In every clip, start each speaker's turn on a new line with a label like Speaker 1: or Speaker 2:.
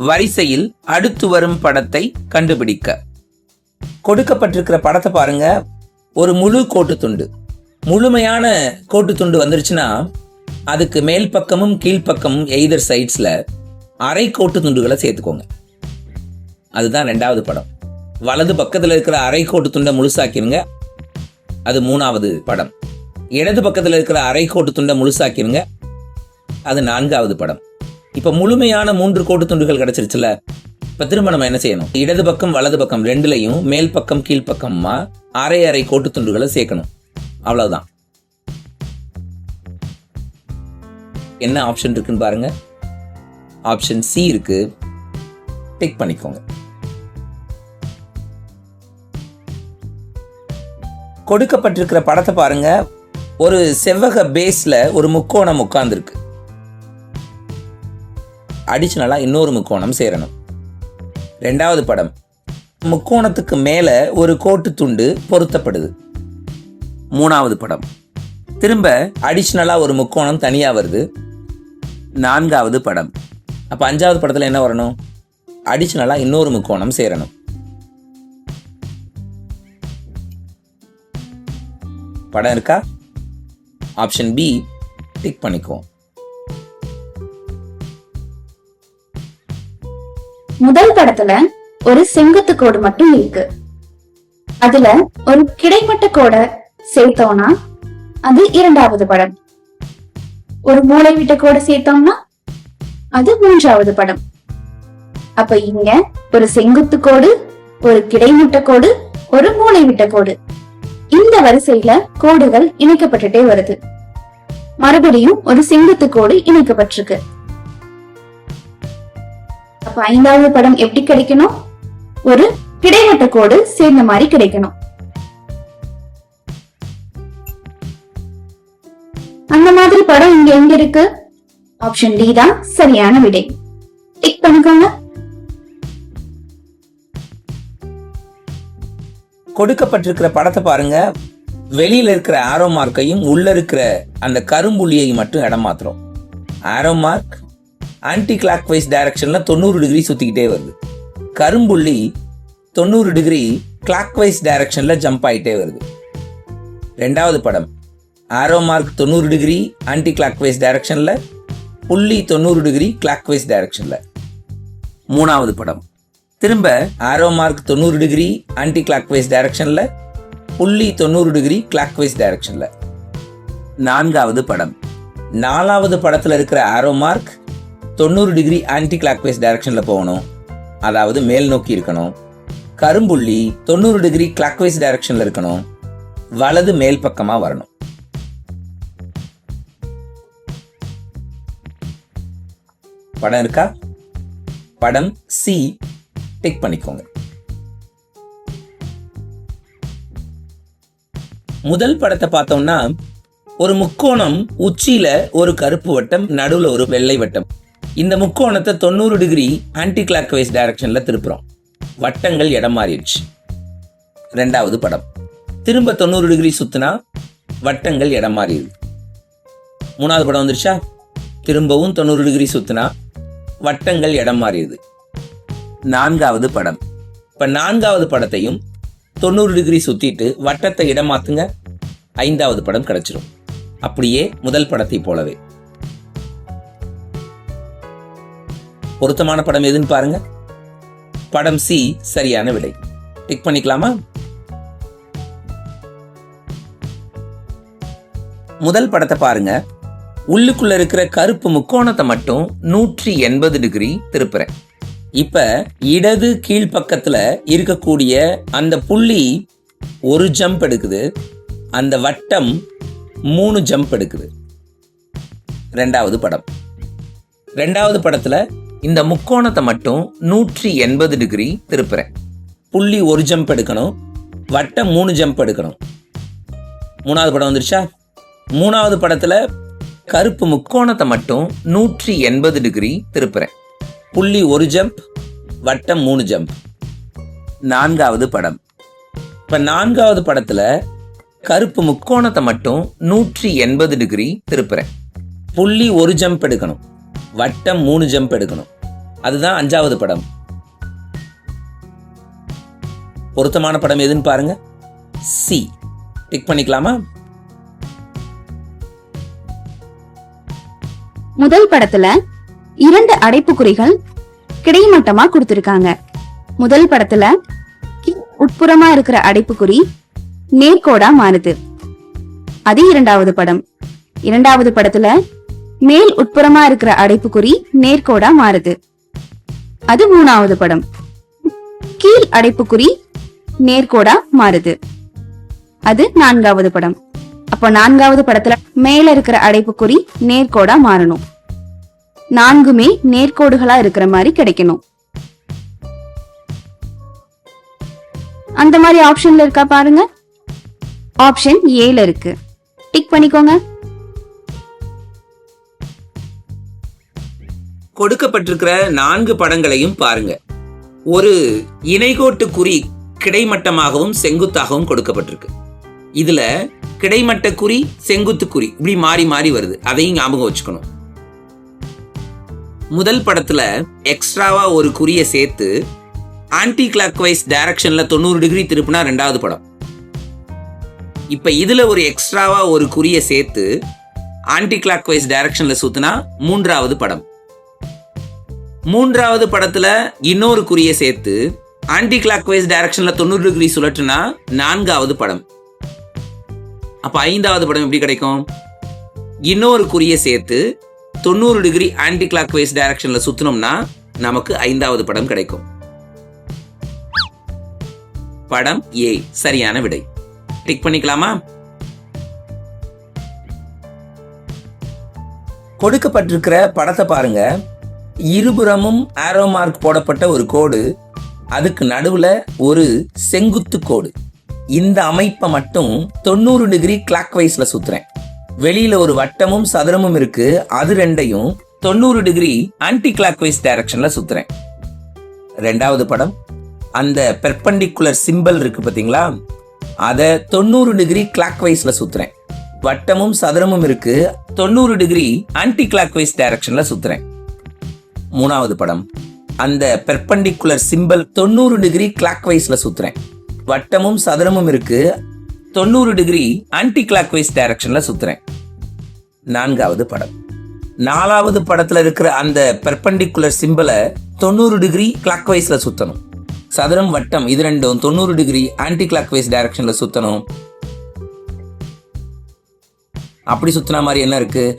Speaker 1: வரிசையில் அடுத்து வரும் படத்தை கண்டுபிடிக்க. கொடுக்கப்பட்டிருக்கிற படத்தை பாருங்க. ஒரு முழு கோட்டு துண்டு. முழுமையான கோட்டு துண்டு வந்துருச்சுன்னா அதுக்கு மேல் பக்கமும் கீழ்ப்பக்கமும் எய்தர் சைட்ஸில் அரை கோட்டு துண்டுகளை சேர்த்துக்கோங்க. அதுதான் ரெண்டாவது படம். வலது பக்கத்தில் இருக்கிற அரை கோட்டு துண்டை முழுசாக்கிருங்க. அது மூணாவது படம். இடது பக்கத்தில் இருக்கிற அரை கோட்டு துண்டை முழுசாக்கிருங்க. அது நான்காவது படம். இப்போ முழுமையான மூன்று கோட்டு துண்டுகள் கிடைச்சிருச்சுல. இப்போ திரும்ப நம்ம என்ன செய்யணும்? இடது பக்கம் வலது பக்கம் ரெண்டுலையும் மேல் பக்கம் கீழ் பக்கமா அரை அரை கோட்டு துண்டுகளை சேர்க்கணும். அவ்வளவுதான். என்ன ஆப்ஷன் இருக்குன்னு பாருங்க. ஆப்ஷன் சி இருக்கு. டிக் பண்ணிக்கோங்க. கொடுக்கப்பட்டிருக்கிற படத்தை பாருங்க. ஒரு செவ்வக பேஸ்ல ஒரு முக்கோணம் உட்கார்ந்துருக்கு. அடிஷ்னலாக இன்னொரு முக்கோணம் சேரணும். ரெண்டாவது படம். முக்கோணத்துக்கு மேலே ஒரு கோட்டு துண்டு பொருத்தப்படுது. மூணாவது படம். திரும்ப அடிஷ்னலாக ஒரு முக்கோணம் தனியாக வருது. நான்காவது படம். அப்போ அஞ்சாவது படத்தில் என்ன வரணும்? அடிஷ்னலாக இன்னொரு முக்கோணம் சேரணும். படம் இருக்கா? ஆப்ஷன் பி டிக் பண்ணிக்குவோம்.
Speaker 2: முதல் படத்துல ஒரு செங்குத்து கோடு மட்டும் இருக்கு. அதுல ஒரு கிடைமட்ட கோடை சேர்த்தோம்னா அது இரண்டாவது படம். ஒரு மூளை விட்ட கோடை சேர்த்தோம்னா அது மூன்றாவது படம். அப்ப இங்க ஒரு செங்குத்து கோடு ஒரு கிடைமட்ட கோடு ஒரு மூளை விட்ட கோடு. இந்த வரிசையில கோடுகள் இணைக்கப்பட்டுட்டே வருது. மறுபடியும் ஒரு செங்குத்து கோடு இணைக்கப்பட்டிருக்கு. அப்ப ஐந்தாவது படம் எப்படி கிடைக்கணும்? ஒரு கிடைமட்ட கோடு சேர்ந்த மாதிரி கிடைக்கணும். அந்த மாதிரி படம் இங்க எங்க இருக்கு? ஆப்ஷன் டி தான் சரியான விடை. டிக் பண்ணிக்கோங்க
Speaker 1: கொடுக்கப்பட்டிருக்கிற படத்தை பாருங்க. வெளியில இருக்கிற ஆரோ மார்க்கையும் உள்ள இருக்கிற அந்த கரும்புள்ளியையும் மட்டும் இடம் மாத்துறோம். Arrow mark anti clock wise டைரக்ஷனில் தொண்ணூறு டிகிரி சுற்றிக்கிட்டே வருது. கரும்புள்ளி தொண்ணூறு டிகிரி கிளாக் வைஸ் டைரக்ஷனில் ஜம்ப் ஆகிட்டே வருது. ரெண்டாவது படம். ஆரோ மார்க் தொண்ணூறு டிகிரி ஆன்டி கிளாக் வைஸ் டைரக்ஷனில் புள்ளி தொண்ணூறு டிகிரி கிளாக் வைஸ் டைரக்ஷனில் மூணாவது படம். திரும்ப ஆரோ மார்க் தொண்ணூறு டிகிரி ஆன்டி கிளாக் வைஸ் டைரக்ஷனில் புள்ளி தொண்ணூறு டிகிரி கிளாக் வைஸ் டைரக்ஷனில் நான்காவது படம். நாலாவது படத்தில் இருக்கிற ஆரோ மார்க் தொண்ணூறு டிகிரி ஆன்டி கிளாக் வைஸ் போகணும். அதாவது மேல் நோக்கி இருக்கணும். கரும்புள்ளி தொண்ணூறு டிகிரி கிளாக் வைஸ் இருக்கணும். வலது மேல் பக்கமா வரணும். படம் இருக்கா? படம் சி டிக் பண்ணிக்கோங்க. முதல் படத்தை பார்த்தோம்னா ஒரு முக்கோணம் உச்சியில ஒரு கருப்பு வட்டம் நடுவுல ஒரு வெள்ளை வட்டம். இந்த முக்கோணத்தை தொண்ணூறு டிகிரி ஆன்டி கிளாக் வைஸ் டைரக்ஷனில் திருப்புறோம். வட்டங்கள் இடம் மாறிடுச்சு. ரெண்டாவது படம். திரும்ப தொண்ணூறு டிகிரி சுத்தினா வட்டங்கள் இடம் மாறிடுது. மூணாவது படம் வந்துருச்சா? திரும்பவும் தொண்ணூறு டிகிரி சுத்தினா வட்டங்கள் இடம் மாறிடுது. நான்காவது படம். இப்போ நான்காவது படத்தையும் தொண்ணூறு டிகிரி சுத்திட்டு வட்டத்தை இடம் மாற்றுங்க ஐந்தாவது படம் கிடச்சிரும். அப்படியே முதல் படத்தை போலவே. பொருத்தமான படம் எதுன்னு பாருங்க. படம் சி சரியான விடை. டிக் பண்ணிக்கலாமா? முதல் படத்தை பாருங்க. உள்ளுக்குள்ள இருக்கிற கருப்பு முக்கோணத்தை மட்டும் நூற்றி எண்பது டிகிரி திருப்புறேன். இப்ப இடது கீழ்ப்பக்கத்துல இருக்கக்கூடிய அந்த புள்ளி ஒரு ஜம்ப் எடுக்குது. அந்த வட்டம் மூணு ஜம்ப் எடுக்குது. ரெண்டாவது படம். ரெண்டாவது படத்துல இந்த முக்கோணத்தை மட்டும் நூற்றி எண்பது டிகிரி திருப்புறேன். புள்ளி ஒரு ஜம்ப் எடுக்கணும். வட்டம் மூணு ஜம்ப் எடுக்கணும். மூணாவது படம் வந்துருச்சா? மூணாவது படத்தில் கருப்பு முக்கோணத்தை மட்டும் நூற்றி எண்பது டிகிரி திருப்புறேன். புள்ளி ஒரு ஜம்ப் வட்டம் மூணு ஜம்ப் நான்காவது படம். இப்போ நான்காவது படத்தில் கருப்பு முக்கோணத்தை மட்டும் நூற்றி எண்பது டிகிரி திருப்புறேன். புள்ளி ஒரு ஜம்ப் எடுக்கணும். வட்டம் மூணு ஜம்ப் எடுக்கணும். அதுதான் அஞ்சாவது படம். பொருத்தமான படம் எதுன்னு பாருங்க. சி டிக் பண்ணிக்கலாமா?
Speaker 2: முதல் படத்துல இரண்டு அடைப்புக்குறிகள் கிடைமட்டமா கொடுத்திருக்காங்க. முதல் படத்துல உட்புறமா இருக்கிற அடைப்புக்குறி நேர்கோடா மாறுது. அது இரண்டாவது படம். இரண்டாவது படத்துல மேல் உட்புறமா இருக்கிற அடைப்புக்குறி நேர்கோடா மாறுது. அது மூணாவது படம். கீழ் அடைப்புக்குறி நேர்கோடா மாறுது. அது நான்காவது படம். அப்போ நான்காவது படத்துல மேல இருக்கிற அடைப்புக்குறி நேர்கோடா மாறணும். நான்குமே நேர்கோடுகளா இருக்கிற மாதிரி கிடைக்கணும். அந்த மாதிரி ஆப்ஷன்ல இருக்கா பாருங்க. ஆப்ஷன் ஏல இருக்கு. டிக் பண்ணிக்கோங்க.
Speaker 1: கொடுக்கப்பட்டிருக்கிற நான்கு படங்களையும் பாருங்க. ஒரு இணைகோட்டு குறி கிடைமட்டமாகவும் செங்குத்தாகவும் கொடுக்கப்பட்டிருக்கு. இதுல கிடைமட்ட குறி செங்குத்து குறி இப்படி மாறி மாறி வருது. அதையும் ஞாபகம் வச்சுக்கணும். முதல் படத்துல எக்ஸ்ட்ராவா ஒரு குறியை சேர்த்து ஆன்டி கிளாக் வைஸ் டைரக்ஷன்ல தொண்ணூறு டிகிரி திருப்பினா ரெண்டாவது படம். இப்ப இதுல ஒரு எக்ஸ்ட்ராவா ஒரு குறியை சேர்த்து ஆன்டி கிளாக் வைஸ் டைரக்ஷன்ல சுத்தினா மூன்றாவது படம். மூன்றாவது படத்துல இன்னொரு குறியை சேர்த்து ஆன்டி கிளாக் வைஸ் டைரக்ஷன்ல தொண்ணூறு டிகிரி சுழற்றுனா நான்காவது படம். அப்ப ஐந்தாவது படம் எப்படி கிடைக்கும்? இன்னொரு குறியை சேர்த்து தொண்ணூறு டிகிரி ஆன்டி கிளாக் வைஸ் டைரக்ஷன்ல சுத்தினோம்னா நமக்கு ஐந்தாவது படம் கிடைக்கும். படம் ஏ சரியான விடை. டிக் பண்ணிக்கலாமா? கொடுக்கப்பட்டிருக்கிற படத்தை பாருங்க. இருபுறமும் ஆரோ மார்க் போடப்பட்ட ஒரு கோடு. அதுக்கு நடுவில் ஒரு செங்குத்து கோடு. இந்த அமைப்பை மட்டும் தொண்ணூறு டிகிரி கிளாக் வைஸில் சுற்றுறேன் வெளியில் ஒரு வட்டமும் சதுரமும் இருக்கு. அது ரெண்டையும் தொண்ணூறு டிகிரி ஆன்டி கிளாக் வைஸ் டைரக்ஷனில் சுற்றுறேன் ரெண்டாவது படம். அந்த பெர்பண்டிகுலர் சிம்பல் இருக்கு பார்த்தீங்களா அதை தொண்ணூறு டிகிரி கிளாக் வைஸில் சுற்றுறேன் வட்டமும் சதுரமும் இருக்கு. தொண்ணூறு டிகிரி ஆன்டி கிளாக் வைஸ் டைரக்ஷனில் சுற்றுறேன் மூணாவது படம். அந்த பெர்பண்டிகுலர் சிம்பல் தொண்ணூறு டிகிரி கிளாக் வைஸ்ல சுத்துறேன். வட்டமும் சதுரமும் இருக்கு. தொண்ணூறு டிகிரி ஆன்டி கிளாக் வைஸ் டைரக்ஷன்ல சுத்துறேன். நான்காவது படம். நாலாவது படத்துல இருக்கிற அந்த பெர்பண்டிகுலர் சிம்பலை தொண்ணூறு டிகிரி கிளாக் வைஸ்ல சுத்தணும். சதுரம் வட்டம் இது ரெண்டும் தொண்ணூறு டிகிரி ஆன்டி கிளாக் வைஸ் டைரக்ஷன்ல சுத்தணும். அப்படி சுத்தின மாதிரி என்ன இருக்கு?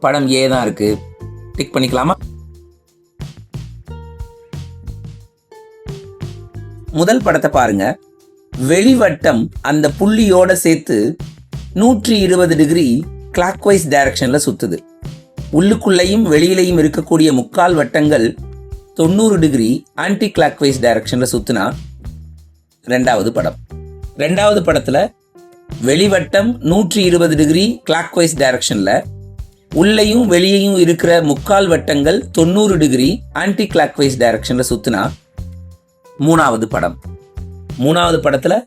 Speaker 1: படம் ஏ தான் இருக்கு. டிக் பண்ணிக்கலாமா? முதல் படத்தை பாருங்க. வெளிவட்டம் அந்த புள்ளியோட சேர்த்து நூற்றி இருபது டிகிரி கிளாக் வைஸ் சுற்றுது உள்ளுக்குள்ளேயும் வெளியிலையும் இருக்கக்கூடிய முக்கால் வட்டங்கள் தொண்ணூறு டிகிரி ஆன்டி கிளாக் வைஸ் சுற்றுனா ரெண்டாவது படம். ரெண்டாவது படத்தில் வெளிவட்டம் நூற்றி இருபது டிகிரி கிளாக் வைஸ் உள்ளேயும் வெளியேயும் இருக்கிற முக்கால் வட்டங்கள் தொண்ணூறு டிகிரி ஆன்டி கிளாக் வைஸ் சுற்றுனா மூணாவது படம். மூணாவது படத்தில்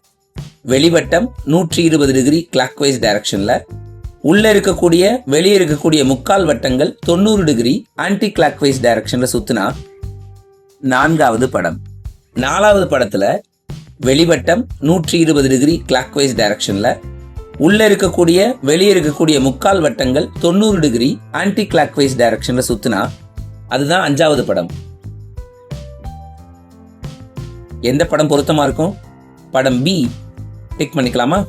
Speaker 1: வெளிவட்டம் நூற்றி இருபது டிகிரி கிளாக் வைஸ் உள்ளே இருக்கக்கூடிய வெளியே இருக்கக்கூடிய முக்கால் வட்டங்கள் தொண்ணூறு டிகிரி ஆன்டி கிளாக் வைஸ் சுற்றினா நான்காவது படம். நாலாவது படத்தில் வெளிவட்டம் நூற்றி இருபது டிகிரி கிளாக் வைஸ் உள்ளே இருக்கக்கூடிய வெளியே இருக்கக்கூடிய முக்கால் வட்டங்கள் தொண்ணூறு டிகிரி ஆன்டி கிளாக்வைஸ் வைஸ் சுற்றினா அதுதான் அஞ்சாவது படம். எந்த படம் பொருத்தமாக இருக்கும்? படம் பி டிக் பண்ணிக்கலாமா?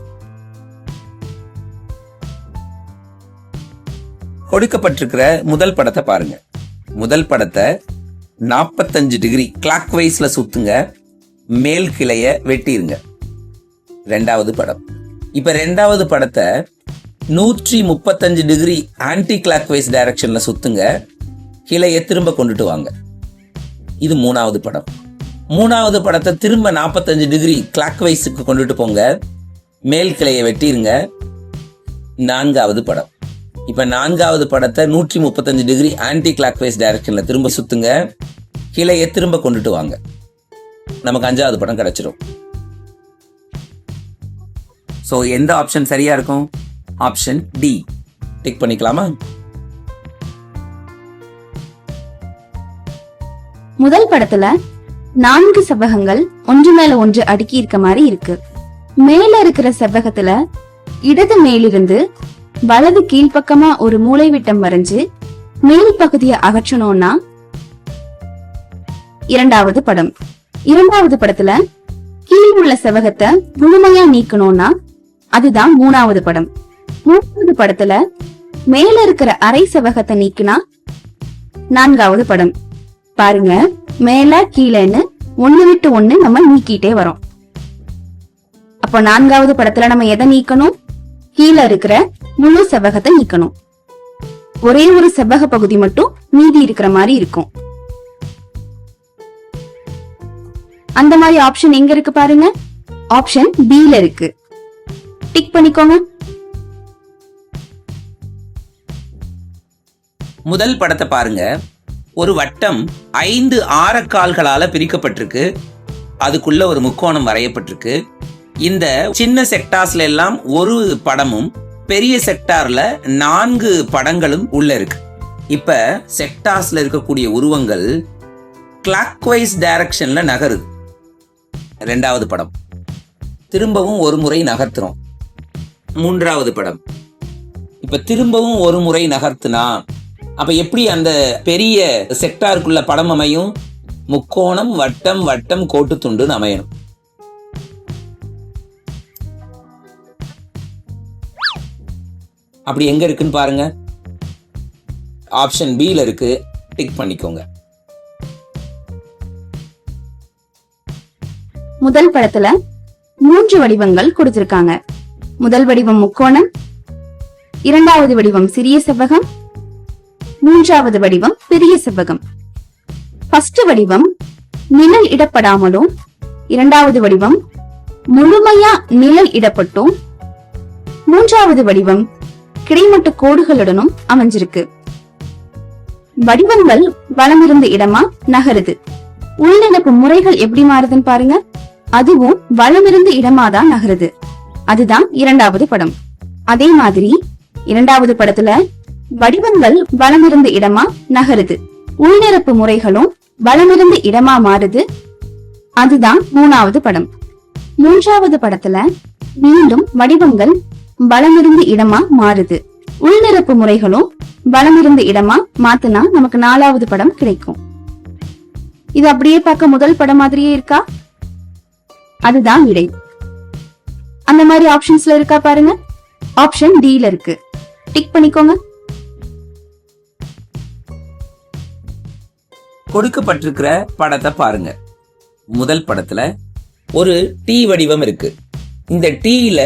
Speaker 1: கொடுக்கப்பட்டிருக்கிற முதல் படத்தை பாருங்க. முதல் படத்தை நாற்பத்தஞ்சு டிகிரி கிளாக் வைஸில் சுற்றுங்க மேல் கிளைய வெட்டிருங்க. ரெண்டாவது படம். இப்போ ரெண்டாவது படத்தை நூற்றி முப்பத்தஞ்சு டிகிரி ஆன்டி கிளாக் வைஸ் டைரக்ஷனில் சுற்றுங்க கிளையை திரும்ப கொண்டுட்டு வாங்க. இது மூணாவது படம். மூணாவது படத்தை திரும்ப நாற்பத்தஞ்சு டிகிரி கிளாக் வைஸுக்கு கொண்டுட்டு போங்க. மேல் கிளையை வெட்டிருங்க. நான்காவது படம். இப்போ நான்காவது படத்தை நூற்றி முப்பத்தஞ்சு டிகிரி ஆன்டி கிளாக் வைஸ் டைரக்ஷனில் திரும்ப சுத்துங்க. கிளையை திரும்ப கொண்டுட்டு வாங்க. நமக்கு அஞ்சாவது படம் கிடைச்சிரும். ஸோ எந்த ஆப்ஷன் சரியா இருக்கும்? ஆப்ஷன் டி டிக் பண்ணிக்கலாமா?
Speaker 2: முதல் படத்துல நான்கு செவ்வகங்கள் ஒன்று மேல ஒன்று அடுக்கி இருக்க மாதிரி இருக்கு. மேல இருக்கிற செவ்வகத்துல இடது மேலிருந்து வலது கீழ்ப்பக்கமா ஒரு மூளை விட்டம் வரைஞ்சு மேல் பகுதியை அகற்றணும்னா இரண்டாவது படம். இரண்டாவது படத்துல கீழ் உள்ள செவ்வகத்தை முழுமையா நீக்கணும்னா அதுதான் மூணாவது படம். மூணாவது படத்துல மேல இருக்கிற அரை செவ்வகத்தை நீக்கினா நான்காவது படம். பாருங்க. மேல கீழேன்னு ஒண்ணு விட்டு ஒண்ணு நம்ம நீக்கிட்டே வரோம். அப்ப நான்காவது படத்துல நம்ம எதை நீக்கணும்? கீழே இருக்கிற முழு செவ்வகத்தை நீக்கணும். ஒரே ஒரு செவ்வக பகுதி மட்டும் மீதி இருக்கிற மாதிரி இருக்கும். அந்த மாதிரி ஆப்ஷன் எங்க இருக்கு பாருங்க. ஆப்ஷன் பில ல இருக்கு. டிக் பண்ணிக்கோங்க.
Speaker 1: முதல் படத்தை பாருங்க. ஒரு வட்டம் ஐந்து ஆரக்கால்களால் பிரிக்கப்பட்டிருக்கு. அதுக்குள்ள ஒரு முக்கோணம் வரையப்பட்டிருக்கு. இந்த சின்ன செக்டார்ஸ்ல எல்லாம் ஒரு படமும் பெரிய செக்டார்ல நான்கு படங்களும் உள்ள இருக்கு. இப்ப செக்டார்ஸ்ல இருக்கக்கூடிய உருவங்கள் கிளாக்வைஸ் டைரக்ஷன்ல நகருது. ரெண்டாவது படம். திரும்பவும் ஒரு முறை நகர்த்துறோம். மூன்றாவது படம். இப்ப திரும்பவும் ஒரு முறை நகர்த்துனா அப்ப எப்படி அந்த பெரிய செக்டாருக்குள்ள படம் அமையும்? முக்கோணம் வட்டம் வட்டம் கோட்டு துண்டுன்னு அமையணும். அப்படி எங்க இருக்குன்னு பாருங்க. ஆப்ஷன் பியில் ல இருக்கு. டிக் பண்ணிக்கோங்க.
Speaker 2: முதல் படத்துல மூன்று வடிவங்கள் கொடுத்திருக்காங்க. முதல் வடிவம் முக்கோணம் இரண்டாவது வடிவம் சிறிய செவ்வகம் மூன்றாவது வடிவம் பெரிய செவ்வகம். ஃபர்ஸ்ட் வடிவம் நிழல் இடப்படாமலும் இரண்டாவது வடிவம் முழுமையா நிழல் இடப்பட்டும் மூன்றாவது வடிவம் கிடைமட்ட கோடுகளுடனும் அமைஞ்சிருக்கு. வடிவங்கள் வளமிருந்த இடமா நகருது. உள்ளிணப்பு முறைகள் எப்படி மாறுதுன்னு பாருங்க. அதுவும் வளமிருந்து இடமாதான் நகருது. அதுதான் இரண்டாவது படம். அதே மாதிரி இரண்டாவது படத்துல வடிவங்கள் வலமிருந்து இடமா நகருது. உள்நிரப்பு முறைகளும் வலமிருந்து இடமா மாறுது. அதுதான் மூணாவது படம். மூன்றாவது படத்துல மீண்டும் வடிவங்கள் வலமிருந்து இடமா மாறுது. உள்நிரப்பு முறைகளும் வலமிருந்து இடமா மாத்தினா நமக்கு நாலாவது படம் கிடைக்கும். இது அப்படியே பார்க்க முதல் படம் மாதிரியே இருக்கா? அதுதான் விடை அந்த மாதிரி ஆப்ஷன்ஸ்ல இருக்கா பாருங்க. ஆப்ஷன் டில இருக்கு. டிக் பண்ணிக்கோங்க.
Speaker 1: கொடுக்கப்பட்டிருக்கிற படத்தை பாருங்க. முதல் படத்துல ஒரு டீ வடிவம் இருக்கு. இந்த டீல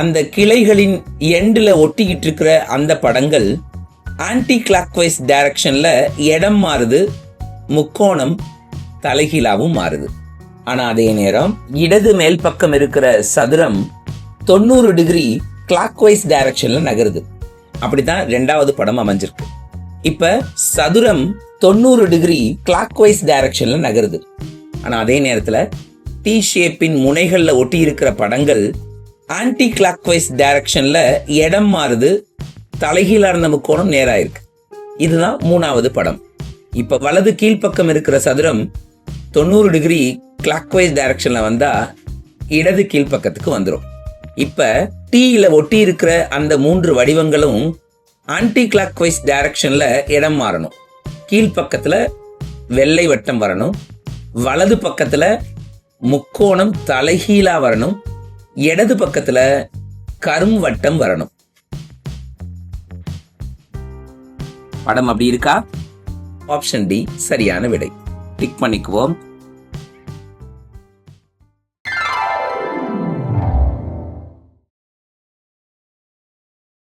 Speaker 1: அந்த கிளைகளின் எண்டில் ஒட்டிக்கிட்டு இருக்கிற அந்த படங்கள் ஆன்டி கிளாக்வைஸ் டைரக்ஷனில் இடம் மாறுது முக்கோணம் தலைகீழாவும் மாறுது. ஆனால் அதே நேரம் இடது மேல் பக்கம் இருக்கிற சதுரம் தொண்ணூறு டிகிரி கிளாக்வைஸ் டைரக்ஷனில் நகருது. அப்படி தான் ரெண்டாவது படம் அமைஞ்சிருக்கு. இப்ப சதுரம் தொண்ணூறு டிகிரி கிளாக் வைஸ் டைரக்ஷன்ல நகருது. ஆனா அதே நேரத்துல டி ஷேப்பின் முனைகள்ல ஒட்டி இருக்கிற படங்கள் ஆன்டி கிளாக் வைஸ் டைரக்ஷன்ல இடம் மாறுது தலைகீழா இருந்த முக்கோணம் நேரா இருக்கு. இதுதான் மூணாவது படம். இப்ப வலது கீழ்ப்பக்கம் இருக்கிற சதுரம் தொண்ணூறு டிகிரி கிளாக் வைஸ் டைரக்ஷன்ல வந்தா இடது கீழ்ப்பக்கத்துக்கு வந்துடும் இப்ப டீல ஒட்டி இருக்கிற அந்த மூன்று வடிவங்களும் ஆன்டி கிளாக்வைஸ் டைரக்ஷனில் இடம் மாறணும். கீழ்ப்பக்கத்தில் வெள்ளை வட்டம் வரணும். வலது பக்கத்தில் முக்கோணம் தலைகீழா வரணும். இடது பக்கத்தில் கரும் வட்டம் வரணும். படம் அப்படி இருக்கா? ஆப்ஷன் டி சரியான விடை. டிக் பண்ணிக்குவோம்.